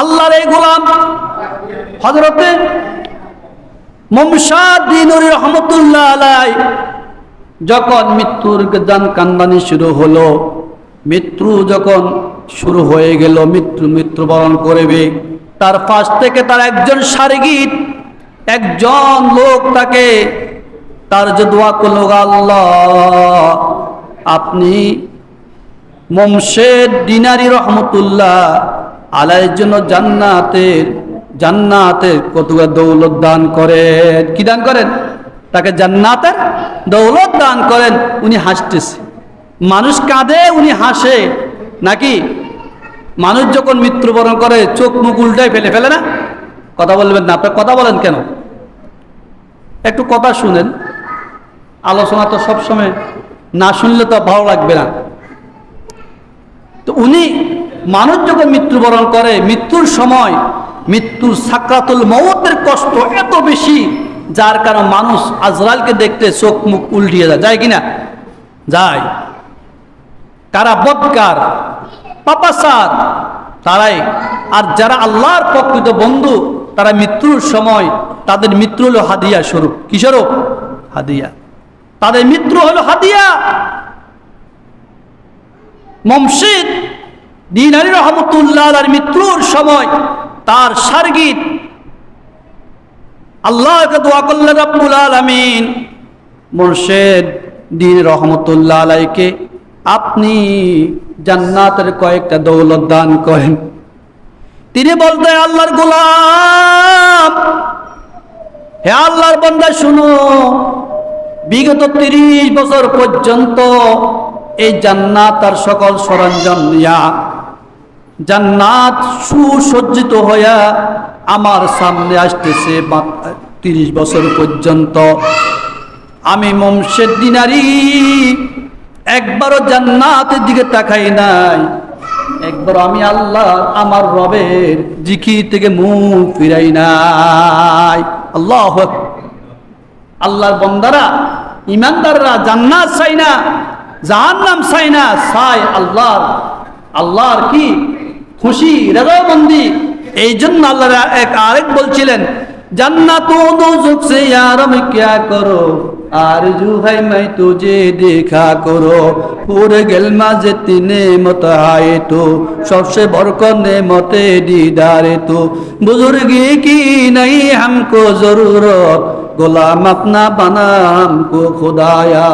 আল্লাহর এই গোলাম হজরতে আলাই যখন মৃত্যুর গান কান্দানি শুরু হলো, মৃত্যু যখন শুরু হয়ে গেল, মৃত্যু মৃত্যুবরণ করবে, তার পাশ থেকে তার একজন সারিগীত, একজন লোক তাকে তার যে দোয়া করল, আল্লাহ, আপনি মমশেদ দিনারি রহমতুল্লাহ আলাইয়ের জন্য জান্নাতের জান্নাতের কতগুলো দৌলত দান করেন। কি দান করেন? তাকে জান্নাতের দৌলত দান করেন, উনি হাসতেছে। মানুষ কাঁদে, উনি হাসে। নাকি? মানুষ যখন মৃত্যুবরণ করে, চোখ মুখ উল্টায় ফেলে ফেলে না? কথা বলবেন না, আপনার কথা বলেন কেন? একটু কথা শুনেন। আলোচনা তো সবসময় না শুনলে তো ভালো লাগবে না। তো উনি মানুষ যখন মৃত্যুবরণ করে, মৃত্যুর সময় মৃত্যুর সাকরাতুল মৌতের কষ্ট এত বেশি, যার কারণে মানুষ আজরালকে দেখতে চোখ মুখ উল্টিয়ে যায়। যায় কিনা? যায়। কারা বদকার? পাপাসার তারাই। আর যারা আল্লাহর প্রকৃত বন্ধু, তারা মৃত্যুর সময় তাদের মৃত্যু হলো হাদিয়া স্বরূপ। কি স্বরূপ? হাদিয়া। তাদের মৃত্যু হলো হাদিয়া। মমসিদ দিনারি রহমতুল্লাহ আর মৃত্যুর সময় তার সার্গিত, আল্লাহকে দোয়া করলেন রব্বুল আলমিন, মুর্শেদ দিন রহমতুল্লাহ আলাইকে, আপনি জান্নাতের কয়েকটা দৌলত দান করেন। তিনি বলতে আল্লাহর গোলাম, হে আল্লাহর বন্দা, শুনো, বিগত তিরিশ বছর পর্যন্ত এই জান্নাত আর সকল সরঞ্জাম নিয়া জান্নাত সুসজ্জিত হইয়া আমার সামনে আসতেছে তিরিশ বছর পর্যন্ত। আমি মমশেদ দিনারি, একবারও জান্নাতের দিকে তাকাই নাই। একবার আমি আল্লাহ, আমার রবের জিকি থেকে মুখ ফিরাই নাই। আল্লাহ আল্লাহর বন্দারা, ইমানদাররা জান্নাত চাই না, জাহান্নাম চাই না চাই আল্লাহর। আল্লাহর কি? খুশি রেজাবন্দি এই জন্য আল্লাহরা এক আরেক বলছিলেন সে করো? আর জু ভাই মাই দেখা করো। গেল তিনে মত তো বরক নে মতে তো। কি জরুরত, গোলাম আপনা বানা খোদায়া।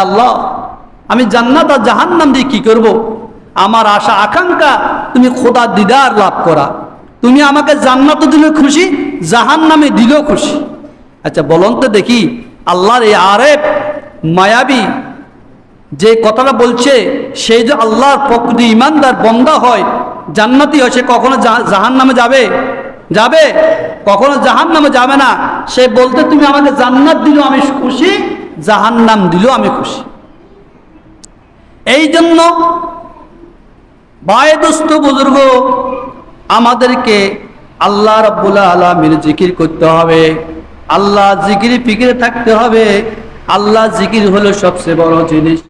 আল্লাহ, আমি জান্নাত আর জাহান্নাম দিয়ে কি করব? আমার আশা, আকাঙ্ক্ষা, তুমি খোদা দিদার লাভ করা। তুমি আমাকে জান্নাতও দিলে খুশি জাহান নামে দিলেও খুশি। আচ্ছা বলুন তো দেখি, আল্লাহর এই আরেফ মায়াবী যে কথাটা বলছে সেই যে আল্লাহর প্রকৃতি ইমানদার বন্দা হয়, জান্নাতি হয়, সে কখনো জাহান নামে যাবে? যাবে? কখনো জাহান নামে যাবে না। সে বলতে, তুমি আমাকে জান্নাত দিলেও আমি খুশি জাহান নাম দিলেও আমি খুশি। এই জন্য বায় দুস্থ বুজুর্গ, আমাদেরকে আল্লাহ রব্বুল আলমীর জিকির করতে হবে। আল্লাহ জিকির ফিকিরে থাকতে হবে। আল্লাহ জিকির হলো সবচেয়ে বড় জিনিস।